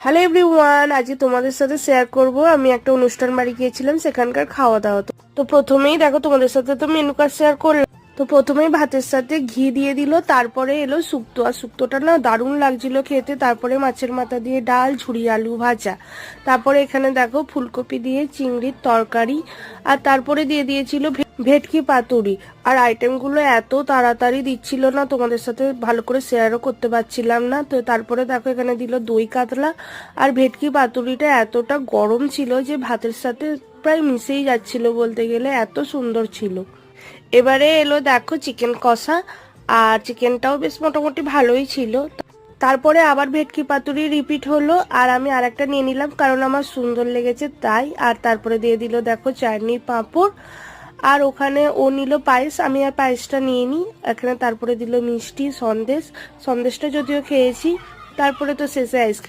Hello everyone আজকে তোমাদের সাথে শেয়ার করব। আমি একটা অনুষ্ঠান বাড়ি গিয়েছিলাম, সেখানকার খাওয়া দাওয়া তো প্রথমেই দেখো, তোমাদের সাথে তো মেনু কার্ড শেয়ার করলাম। তো প্রথমেই ভাতের সাথে ঘি দিয়ে দিল, তারপরে এলো শুক্তো। আর শুক্তোটা না দারুণ লাগছিল খেতে। তারপরে মাছের মাথা দিয়ে ডাল ঝুড়ি আলু ভাজা। তারপরে এখানে দেখো ফুলকপি দিয়ে চিংড়ির তরকারি। আর তারপরে দিয়ে দিয়েছিল ভেটকি পাতুরি। আর আইটেমগুলো এত তাড়াতাড়ি দিচ্ছিল না, তোমাদের সাথে ভালো করে শেয়ারও করতে পারছিলাম না। তো তারপরে দেখো এখানে দিল দই কাতলা। আর ভেটকি পাতুরিটা এতটা গরম ছিল যে ভাতের সাথে প্রায় মিশেই যাচ্ছিল বলতে গেলে, এত সুন্দর ছিল। এবারে এলো দেখো চিকেন কষা, আর চিকেনটাও বেশ মোটামুটি ভালোই ছিল। তারপরে আবার ভেটকি পাতুরি রিপিট হলো, আর আমি আর একটা নিয়ে নিলাম কারণ আমার সুন্দর লেগেছে তাই। আর তারপরে দিয়ে দিল দেখো চাটনি পাঁপড়, আর ওখানে ও নিল পায়েস, আমি আর পায়েসটা নিয়ে নিই এখানে তারপরে দিল মিষ্টি সন্দেশ, সন্দেশটা যদিও খেয়েছি, তারপরে তো শেষে আইসক্রিম